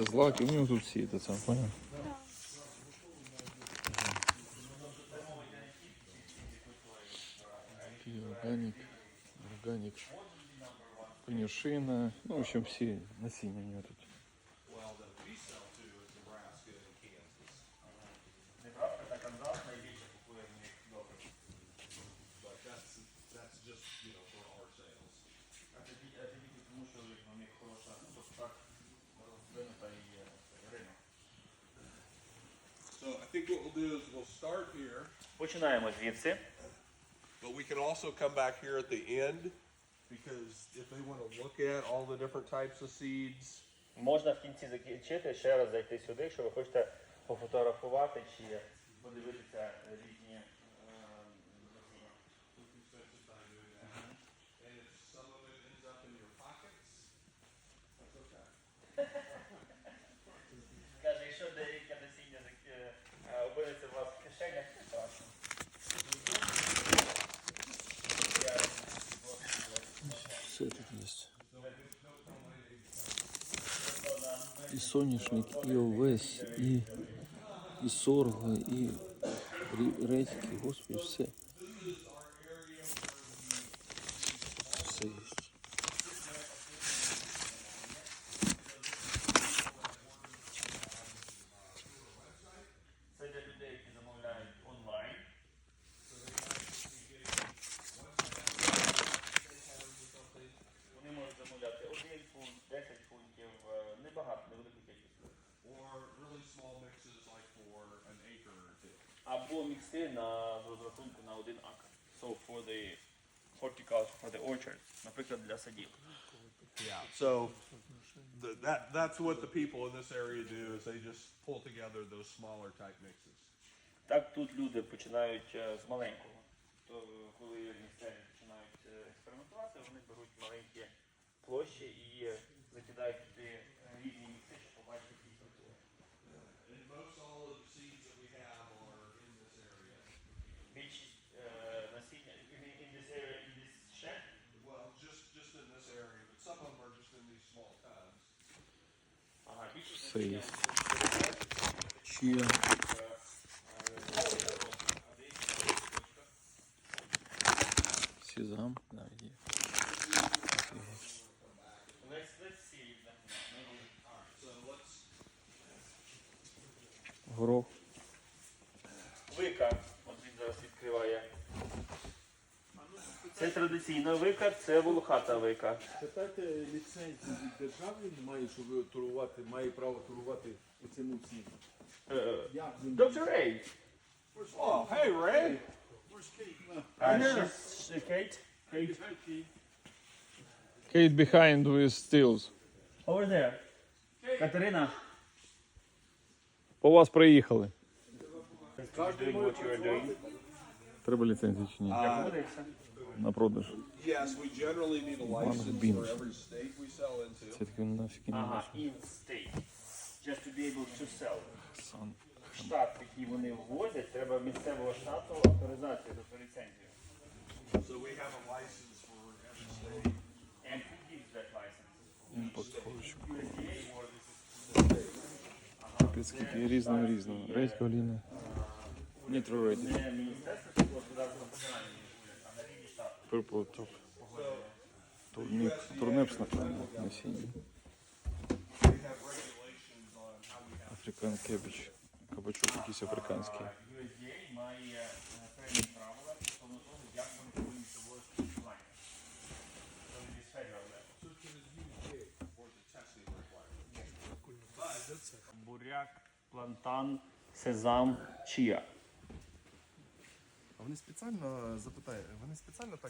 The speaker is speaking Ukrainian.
Це злаки, у нього тут всі, це сам поняв? Такий Органік, органік, конюшина, ну, в общем, всі насіння у нього тут. think what we'll do is we'll start here, Починаємо звідси. but we can also come back here at the end. Because if they want to look at all the different types of seeds, Можна в кінці закінчити, ще раз зайти сюди, якщо ви хочете пофотографувати чи подивитися різні І соняшник, і овес, і, і сорго, і редьки, господи. Все Або мікси на з розрахунку на один акр. So for the horticulture, for the orchard, наприклад, для садів. Yeah. So the, that that's what the people in this area do is they just pull together those smaller type mixes. Так тут люди починають е, з маленького. То коли місцеві починають е, експериментувати, вони беруть маленькі площі і е, закидають туди ага, більшість Все традиційна вика, це волохата вика. Питайте ліцензію від держави, він має, щоб торгувати, має право торгувати у цьому ціні. Е? Доктор Рей. Oh, hey Ray. А she's- uh, Kate? Kate? Kate behind with stills. Over there. Катерина. По вас приїхали. Doing. Треба ліцензію чи ні? Я погодився. На продаж. Yes, we generally need a license for every state we sell into. Це таки нафіг не Ага, in state. Just to be able to sell. Сан. Штат, який вони ввозять, треба місцевого штату авторизацію, тобто ліцензію. So we have a license for every state. And who gives that license? Імпорт форочку. Капець, скільки різного різного. Редька, оліна. Нітро редька. не Міністерство сільського господарства федеральної регулює, а на top. Турніп. Турнепс, напевно, насіння. Африкан кебіч. Кабачок якийсь африканський. Буряк, плантан, сезам, чия. А вони спеціально запитаю, вони спеціально так